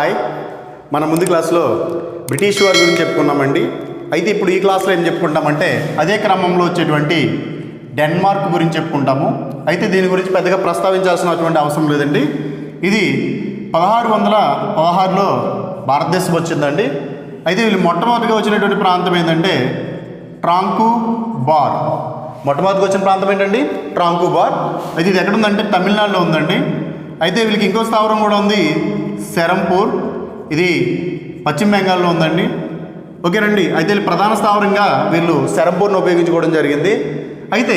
Hi. మన ముందు క్లాస్లో బ్రిటిష్ వారి గురించి చెప్పుకున్నామండి. అయితే ఇప్పుడు ఈ క్లాస్లో ఏం చెప్పుకుంటామంటే అదే క్రమంలో వచ్చేటువంటి డెన్మార్క్ గురించి చెప్పుకుంటాము. అయితే దీని గురించి పెద్దగా ప్రస్తావించాల్సినటువంటి అవసరం లేదండి. ఇది పదహారు వందల పదహారులో భారతదేశం వచ్చిందండి. అయితే వీళ్ళు మొట్టమొదటిగా వచ్చినటువంటి ప్రాంతం ఏంటంటే ట్రాంకు బార్. మొట్టమొదటిగా వచ్చిన ప్రాంతం ఏంటండి? ట్రాంకు బార్. అయితే ఇది ఎక్కడ ఉందంటే తమిళనాడులో ఉందండి. అయితే వీళ్ళకి ఇంకో స్థావరం కూడా ఉంది. సెరంపూర్ ఇది పశ్చిమ బెంగాల్లో ఉందండి. ఓకేనండి అయితే వీళ్ళు ప్రధాన స్థావరంగా వీళ్ళు సెరంపూర్ను ఉపయోగించుకోవడం జరిగింది. అయితే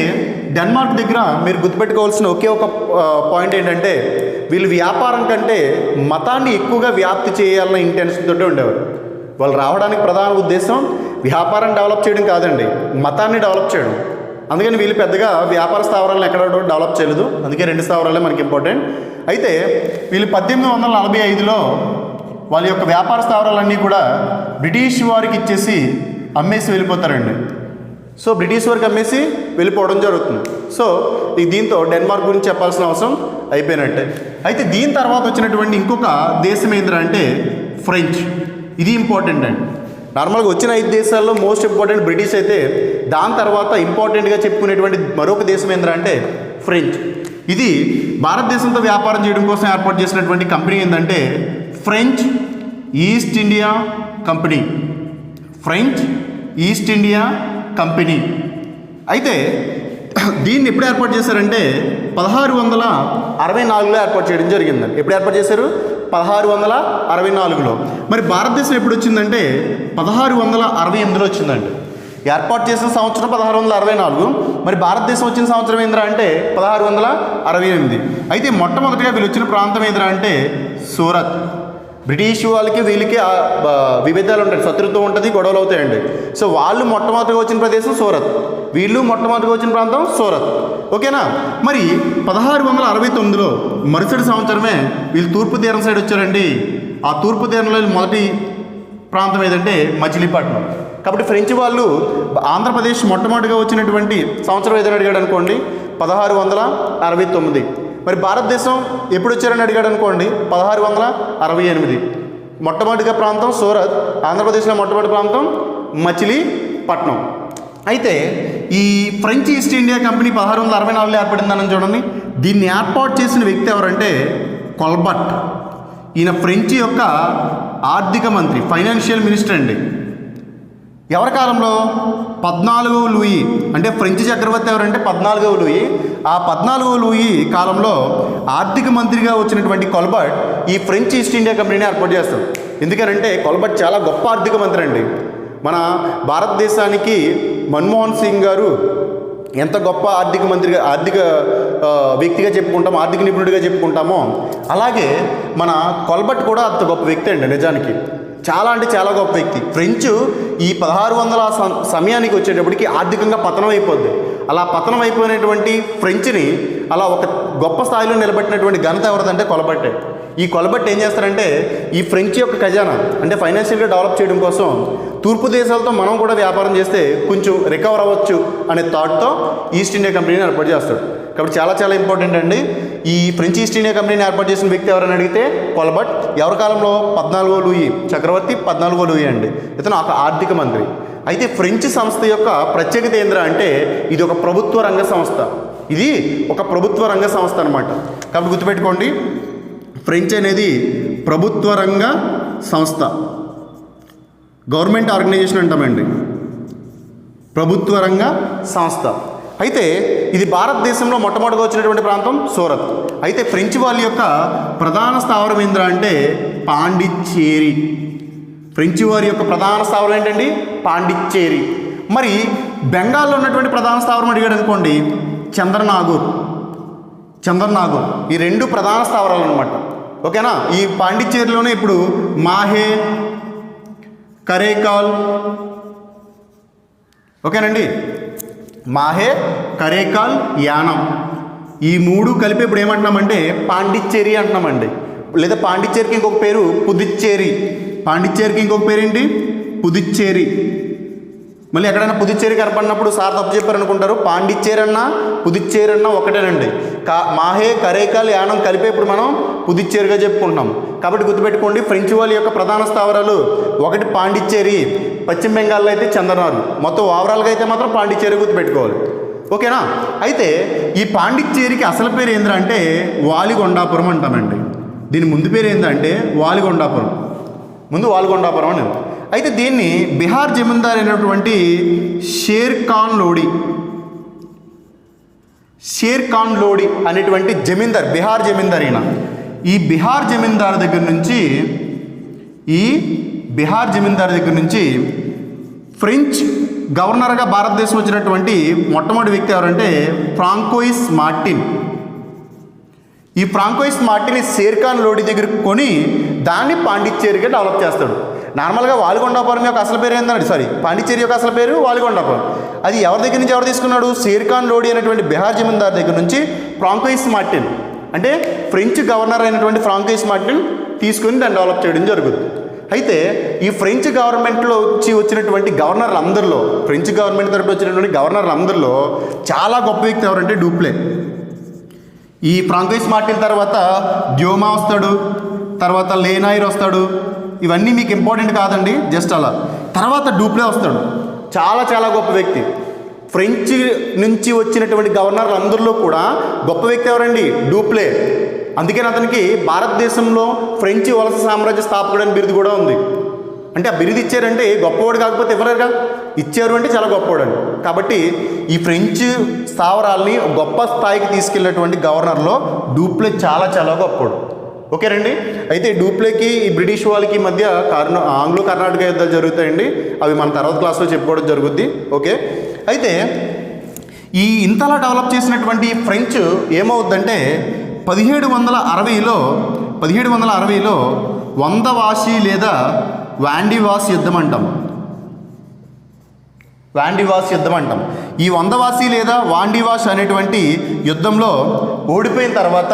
డెన్మార్క్ దగ్గర మీరు గుర్తుపెట్టుకోవాల్సిన ఒకే ఒక పాయింట్ ఏంటంటే వీళ్ళు వ్యాపారం కంటే మతాన్ని ఎక్కువగా వ్యాప్తి చేయాలన్న ఇంటెన్షన్ ఉండేవారు. వాళ్ళు రావడానికి ప్రధాన ఉద్దేశం వ్యాపారం డెవలప్ చేయడం కాదండి మతాన్ని డెవలప్ చేయడం. అందుకని వీళ్ళు పెద్దగా వ్యాపార స్థావరాలను ఎక్కడ డెవలప్ చేయలేదు. అందుకే రెండు స్థావరాలే మనకి ఇంపార్టెంట్. అయితే వీళ్ళు పద్దెనిమిది వందల నలభై ఐదులో వాళ్ళ యొక్క వ్యాపార స్థావరాలన్నీ కూడా బ్రిటిష్ వారికి ఇచ్చేసి అమ్మేసి వెళ్ళిపోతారండి. సో బ్రిటిష్ వారికి అమ్మేసి వెళ్ళిపోవడం జరుగుతుంది. సో దీంతో డెన్మార్క్ గురించి చెప్పాల్సిన అవసరం అయిపోయినట్టే. అయితే దీని తర్వాత వచ్చినటువంటి ఇంకొక దేశం ఏంద్ర అంటే ఫ్రెంచ్. ఇది ఇంపార్టెంట్ అండి. నార్మల్గా వచ్చిన ఐదు దేశాల్లో మోస్ట్ ఇంపార్టెంట్ బ్రిటిష్ అయితే దాని తర్వాత ఇంపార్టెంట్గా చెప్పుకునేటువంటి మరొక దేశం ఏంటంటే అంటే ఫ్రెంచ్. ఇది భారతదేశంతో వ్యాపారం చేయడం కోసం ఏర్పాటు చేసినటువంటి కంపెనీ ఏంటంటే French East India Company. French East India Company. అయితే దీన్ని ఎప్పుడు ఏర్పాటు చేశారంటే పదహారు వందల అరవై నాలుగులో ఏర్పాటు చేయడం జరిగిందండి ఎప్పుడు ఏర్పాటు చేశారు? పదహారు వందల అరవై నాలుగులో. మరి భారతదేశం ఎప్పుడు వచ్చిందంటే పదహారు వందల అరవై ఎనిమిదిలో వచ్చిందండి. ఏర్పాటు చేసిన సంవత్సరం పదహారు వందల అరవై నాలుగు. మరి భారతదేశం వచ్చిన సంవత్సరం ఏంద్రా అంటే పదహారు వందల అరవై ఎనిమిది. అయితే మొట్టమొదటిగా వీళ్ళు వచ్చిన ప్రాంతం ఏంద్రా అంటే సూరత్. బ్రిటిష్ వాళ్ళకి వీళ్ళకి విభేదాలు ఉంటాయి. శత్రుత్వం ఉంటుంది గొడవలు అవుతాయండి. సో వాళ్ళు మొట్టమొదటిగా వచ్చిన ప్రదేశం సూరత్. వీళ్ళు మొట్టమొదటిగా వచ్చిన ప్రాంతం సూరత్. ఓకేనా? మరి పదహారు వందల అరవై తొమ్మిదిలో మరుసటి సంవత్సరమే వీళ్ళు తూర్పు తీరం సైడ్ వచ్చారండి. ఆ తూర్పు తీరంలో మొదటి ప్రాంతం ఏదంటే మచిలీపట్నం. కాబట్టి ఫ్రెంచ్ వాళ్ళు ఆంధ్రప్రదేశ్ మొట్టమొదటిగా వచ్చినటువంటి సంవత్సరం ఏదైనా అడిగాడు అనుకోండి? పదహారు వందల అరవై తొమ్మిది. మరి భారతదేశం ఎప్పుడు వచ్చారని అడిగాడు అనుకోండి? పదహారు వందల అరవై ఎనిమిది. మొట్టమొదటిగా ప్రాంతం సూరత్ ఆంధ్రప్రదేశ్లో మొట్టమొదటి ప్రాంతం మచిలీపట్నం అయితే ఈ ఫ్రెంచ్ ఈస్ట్ ఇండియా కంపెనీ పదహారు వందల అరవై నాలుగులో ఏర్పడిందని చూడండి. దీన్ని ఏర్పాటు చేసిన వ్యక్తి ఎవరంటే కొల్బట్ ఈయన ఫ్రెంచ్ యొక్క ఆర్థిక మంత్రి ఫైనాన్షియల్ మినిస్టర్ అండి. ఎవరి కాలంలో? పద్నాలుగవ లూయి. అంటే ఫ్రెంచ్ చక్రవర్తి ఎవరంటే పద్నాలుగవ లూయి. ఆ పద్నాలుగవ లూయి కాలంలో ఆర్థిక మంత్రిగా వచ్చినటువంటి కొల్బర్ట్ ఈ ఫ్రెంచ్ ఈస్ట్ ఇండియా కంపెనీని ఏర్పాటు చేస్తారు. ఎందుకనంటే కొల్బర్ట్ చాలా గొప్ప ఆర్థిక మంత్రి అండి. మన భారతదేశానికి మన్మోహన్ సింగ్ గారు ఎంత గొప్ప ఆర్థిక మంత్రిగా ఆర్థిక వ్యక్తిగా చెప్పుకుంటాము ఆర్థిక నిపుణుడిగా చెప్పుకుంటామో అలాగే మన కొల్బట్ కూడా అంత గొప్ప వ్యక్తి అండి నిజానికి. చాలా అంటే చాలా గొప్ప వ్యక్తి. ఫ్రెంచ్ ఈ పదహారు వందల సమయానికి వచ్చేటప్పటికి ఆర్థికంగా పతనం అయిపోద్ది. అలా పతనం అయిపోయినటువంటి ఫ్రెంచ్ని అలా ఒక గొప్ప స్థాయిలో నిలబెట్టినటువంటి ఘనత ఎవరిదంటే కొలబట్టే. ఈ కొలబట్టి ఏం చేస్తారంటే ఈ ఫ్రెంచ్ యొక్క ఖజానా అంటే ఫైనాన్షియల్గా డెవలప్ చేయడం కోసం తూర్పు దేశాలతో మనం కూడా వ్యాపారం చేస్తే కొంచెం రికవర్ అవ్వచ్చు అనే థాట్తో ఈస్ట్ ఇండియా కంపెనీని ఏర్పాటు చేస్తాడు. కాబట్టి చాలా చాలా ఇంపార్టెంట్ అండి. ఈ ఫ్రెంచ్ ఈస్ట్ ఇండియా కంపెనీని ఏర్పాటు చేసిన వ్యక్తి ఎవరని అడిగితే కొలబట్ ఎవరి కాలంలో? పద్నాలుగో లూయి. చక్రవర్తి పద్నాలుగో లూయి అండి. ఇతను ఒక ఆర్థిక మంత్రి. అయితే ఫ్రెంచ్ సంస్థ యొక్క ప్రత్యేకత ఏంద్ర అంటే ఇది ఒక ప్రభుత్వ రంగ సంస్థ. ఇది ఒక ప్రభుత్వ రంగ సంస్థ అనమాట కాబట్టి గుర్తుపెట్టుకోండి ఫ్రెంచ్ అనేది ప్రభుత్వ రంగ సంస్థ. గవర్నమెంట్ ఆర్గనైజేషన్ అంటామండి. ప్రభుత్వ రంగ సంస్థ. అయితే ఇది భారతదేశంలో మొట్టమొదటిగా వచ్చినటువంటి ప్రాంతం సూరత్. అయితే ఫ్రెంచ్ వాళ్ళ యొక్క ప్రధాన స్థావరం ఏంద్రా అంటే పాండిచ్చేరి. ఫ్రెంచ్ వారి యొక్క ప్రధాన స్థావరం ఏంటండి? పాండిచ్చేరి. మరి బెంగాల్లో ఉన్నటువంటి ప్రధాన స్థావరం అడిగాడు అనుకోండి చంద్రనాగూర్. చంద్రనాగూర్. ఈ రెండు ప్రధాన స్థావరాలు అనమాట ఓకేనా? ఈ పాండిచ్చేరిలోనే ఇప్పుడు మాహే కరేకాల్. ఓకేనండి? మాహే కరేకాల్ యానం. ఈ మూడు కలిపి ఇప్పుడు ఏమంటున్నామంటే పాండిచ్చేరి అంటున్నామండి. లేదా పాండిచ్చేరికి ఇంకొక పేరు పుదుచ్చేరి. పాండిచ్చేరికి ఇంకొక పేరు ఏంటి పుదుచ్చేరి. మళ్ళీ ఎక్కడైనా పుదుచ్చేరి కనపడినప్పుడు సార్ తప్పు పాండిచ్చేరి అనుకుంటారు పాండిచ్చేరన్నా పుదుచ్చేరన్నా ఒకటేనండి. కా మాహే కరేకాల్ యానం కలిపే ఇప్పుడు మనం పుదుచ్చేరిగా చెప్పుకుంటున్నాం. కాబట్టి గుర్తుపెట్టుకోండి ఫ్రెంచ్ వాళ్ళ యొక్క ప్రధాన స్థావరాలు ఒకటి పాండిచ్చేరి పశ్చిమ బెంగాల్లో అయితే చందనారు మొత్తం ఓవరాల్గా అయితే మాత్రం పాండిచ్చేరి గుర్తుపెట్టుకోవాలి. ఓకేనా? అయితే ఈ పాండిచ్చేరికి అసలు పేరు ఏంద్రా అంటే వాలిగొండాపురం అంటామండి. దీని ముందు పేరు ఏంటంటే వాలిగొండాపురం. ముందు వాలిగొండాపురం అని. అయితే దీన్ని బీహార్ జమీందార్ అయినటువంటి షేర్ ఖాన్ లోడి షేర్ ఖాన్ లోడి అనేటువంటి జమీందార్ బీహార్ జమీందార్ అయినా ఈ బీహార్ జమీందార్ దగ్గర నుంచి ఈ బీహార్ జమీందార్ దగ్గర నుంచి ఫ్రెంచ్ గవర్నర్గా భారతదేశం వచ్చినటువంటి మొట్టమొదటి వ్యక్తి ఎవరంటే ఫ్రాంకోయిస్ మార్టిన్. ఈ ఫ్రాంకోయిస్ మార్టిని షేర్ఖాన్ లోడి దగ్గర కొని దాన్ని పాండిచ్చేరిగా డెవలప్ చేస్తాడు. నార్మల్గా వాలిగొండాపురం యొక్క అసలు పేరు ఏంటంటే సారీ పాండిచ్చేరి యొక్క అసలు పేరు వాలిగొండాపురం. అది ఎవరి దగ్గర నుంచి ఎవరు తీసుకున్నాడు? షేర్ఖాన్ లోడి అనేటువంటి బిహార్ జమీందార్ దగ్గర నుంచి ఫ్రాంకోయిస్ మార్టిన్. అంటే ఫ్రెంచ్ గవర్నర్ అయినటువంటి ఫ్రాంకోయిస్ మార్టిన్ తీసుకుని దాన్ని డెవలప్ చేయడం జరుగుతుంది. అయితే ఈ ఫ్రెంచ్ గవర్నమెంట్లో వచ్చి వచ్చినటువంటి గవర్నర్లు అందరిలో ఫ్రెంచ్ గవర్నమెంట్ తరపు వచ్చినటువంటి గవర్నర్లు అందరిలో చాలా గొప్ప వ్యక్తి ఎవరంటే డూప్లే. ఈ ఫ్రాంకోయిస్ మార్టిన్ తర్వాత డ్యోమా వస్తాడు తర్వాత లేనాయర్ వస్తాడు. ఇవన్నీ మీకు ఇంపార్టెంట్ కాదండి జస్ట్ అలా. తర్వాత డూప్లే వస్తాడు. చాలా చాలా గొప్ప వ్యక్తి. ఫ్రెంచ్ నుంచి వచ్చినటువంటి గవర్నర్లు అందరిలో కూడా గొప్ప వ్యక్తి ఎవరండి? డూప్లే. అందుకని అతనికి భారతదేశంలో ఫ్రెంచ్ వలస సామ్రాజ్య స్థాపకుడు అని బిరుదు కూడా ఉంది. అంటే ఆ బిరుదు ఇచ్చారంటే గొప్పవాడు కాకపోతే ఇవ్వలేరుగా ఇచ్చారు అంటే చాలా గొప్పవాడు అని కాబట్టి ఈ ఫ్రెంచ్ స్థావరాల్ని గొప్ప స్థాయికి తీసుకెళ్ళినటువంటి గవర్నర్లో డూప్లే చాలా చాలా గొప్పవాడు. ఓకేనండి అయితే డూప్లేకి ఈ బ్రిటిష్ వాళ్ళకి మధ్య కర్ణ ఆంగ్లో కర్ణాటక యుద్ధాలు జరుగుతాయండి. అవి మన తర్వాత క్లాస్లో చెప్పుకోవడం జరుగుద్ది. ఓకే? అయితే ఈ ఇంతలా డెవలప్ చేసినటువంటి ఫ్రెంచ్ ఏమవుద్దంటే పదిహేడు వందల అరవైలో పదిహేడు వందల అరవైలో వందవాసి లేదా వాండివాస్ యుద్ధం అంటాం వాండివాస్ యుద్ధం అంటాం ఈ వందవాసి లేదా వాండివాస్ అనేటువంటి యుద్ధంలో ఓడిపోయిన తర్వాత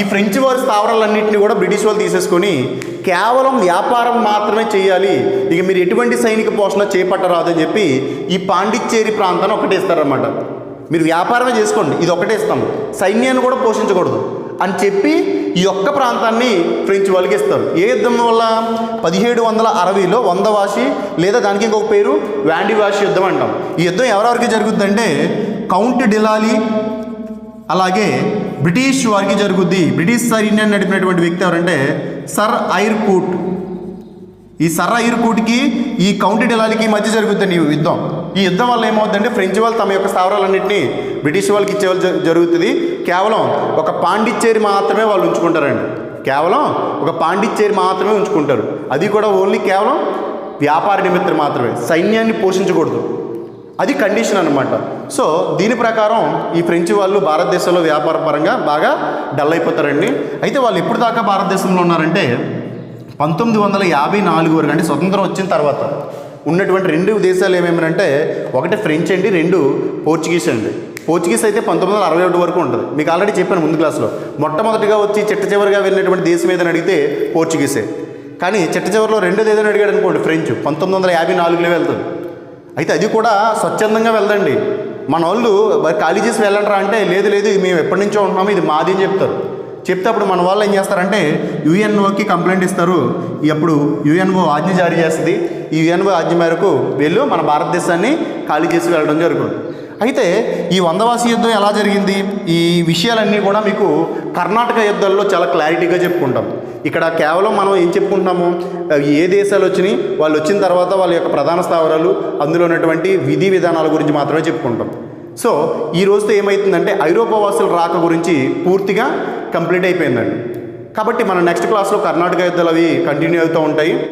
ఈ ఫ్రెంచ్ వారి స్థావరాలన్నింటినీ కూడా బ్రిటిష్ వాళ్ళు తీసేసుకొని కేవలం వ్యాపారం మాత్రమే చేయాలి. ఇక మీరు ఎటువంటి సైనిక పోషణ చేపట్టరాదని చెప్పి ఈ పాండిచ్చేరి ప్రాంతాన్ని ఒకటే ఇస్తారన్నమాట మీరు వ్యాపారమే చేసుకోండి. ఇది ఒకటే ఇస్తాం సైన్యాన్ని కూడా పోషించకూడదు. అని చెప్పి ఈ యొక్క ప్రాంతాన్ని ఫ్రెంచ్ వాళ్ళకి ఇస్తారు. ఏ యుద్ధం వల్ల? పదిహేడు వందల అరవైలో వంద వాషి లేదా దానికి ఇంకొక పేరు వ్యాండి వాషి యుద్ధం అంటాం. ఈ యుద్ధం ఎవరెవరికి జరుగుద్దంటే కౌంట్ డిలాలి అలాగే బ్రిటిష్ వారికి జరుగుద్ది. బ్రిటిష్ సైన్యాన్ని నడిపినటువంటి వ్యక్తి ఎవరంటే సర్ ఐర్ కూట్ ఈ సర్ ఐర్ కూట్కి ఈ కౌంటీ డిలాలికి మధ్య జరుగుతుంది ఈ యుద్ధం. ఈ యుద్ధం వల్ల ఏమవుతుందంటే ఫ్రెంచ్ వాళ్ళు తమ యొక్క స్థావరాలన్నింటినీ బ్రిటిష్ వాళ్ళకి ఇచ్చే జరుగుతుంది. కేవలం ఒక పాండిచ్చేరి మాత్రమే వాళ్ళు ఉంచుకుంటారండి. కేవలం ఒక పాండిచ్చేరి మాత్రమే ఉంచుకుంటారు. అది కూడా ఓన్లీ కేవలం వ్యాపార నిమిత్తం మాత్రమే. సైన్యాన్ని పోషించకూడదు. అది కండిషన్ అనమాట సో దీని ప్రకారం ఈ ఫ్రెంచ్ వాళ్ళు భారతదేశంలో వ్యాపార పరంగా బాగా డల్ అయిపోతారండి. అయితే వాళ్ళు ఎప్పుడు దాకా భారతదేశంలో ఉన్నారంటే పంతొమ్మిది వందల యాభై నాలుగు వరకు అంటే స్వతంత్రం వచ్చిన తర్వాత. ఉన్నటువంటి రెండు దేశాలు ఏమేమంటే ఒకటి ఫ్రెంచ్ అండి రెండు పోర్చుగీస్ అండి. పోర్చుగీస్ అయితే పంతొమ్మిది వందల అరవై ఒకటి వరకు ఉంటుంది. మీకు ఆల్రెడీ చెప్పాను ముందు క్లాస్లో మొట్టమొదటిగా వచ్చి చిట్ట చివరిగా వెళ్ళినటువంటి దేశం ఏదని అడిగితే పోర్చుగీసే కానీ చిట్ట చివరిలో రెండోది ఏదైనా అడిగాడు అనుకోండి ఫ్రెంచ్ పంతొమ్మిది వందల యాభై నాలుగులో వెళ్తుంది. అయితే అది కూడా స్వచ్ఛందంగా వెళ్దండి. మన వాళ్ళు ఖాళీ చేసి వెళ్ళంటారా అంటే లేదు లేదు మేము ఎప్పటి నుంచో ఉంటున్నాము ఇది మాది అని చెప్తారు. చెప్తే అప్పుడు మన వాళ్ళు ఏం చేస్తారంటే యుఎన్ఓకి కంప్లైంట్ ఇస్తారు. ఈ అప్పుడు యుఎన్ఓ ఆజ్ఞ జారీ చేస్తుంది. ఈ యుఎన్ఓ ఆజ్ఞ మేరకు వీళ్ళు మన భారతదేశాన్ని ఖాళీ చేసి వెళ్ళడం జరుగుతుంది. అయితే ఈ వందవాసి యుద్ధం ఎలా జరిగింది? ఈ విషయాలన్నీ కూడా మీకు కర్ణాటక యుద్ధాల్లో చాలా క్లారిటీగా చెప్పుకుంటాం. ఇక్కడ కేవలం మనం ఏం చెప్పుకుంటున్నాము ఏ దేశాలు వచ్చినాయి? వాళ్ళు వచ్చిన తర్వాత వాళ్ళ యొక్క ప్రధాన స్థావరాలు అందులో ఉన్నటువంటి విధి విధానాల గురించి మాత్రమే చెప్పుకుంటాం. సో ఈ రోజుతో ఏమవుతుందంటే ఐరోపా వాసుల రాక గురించి పూర్తిగా కంప్లీట్ అయిపోయిందండి. కాబట్టి మన నెక్స్ట్ క్లాస్లో కర్ణాటక యుద్ధాలు అవి కంటిన్యూ అవుతూ ఉంటాయి.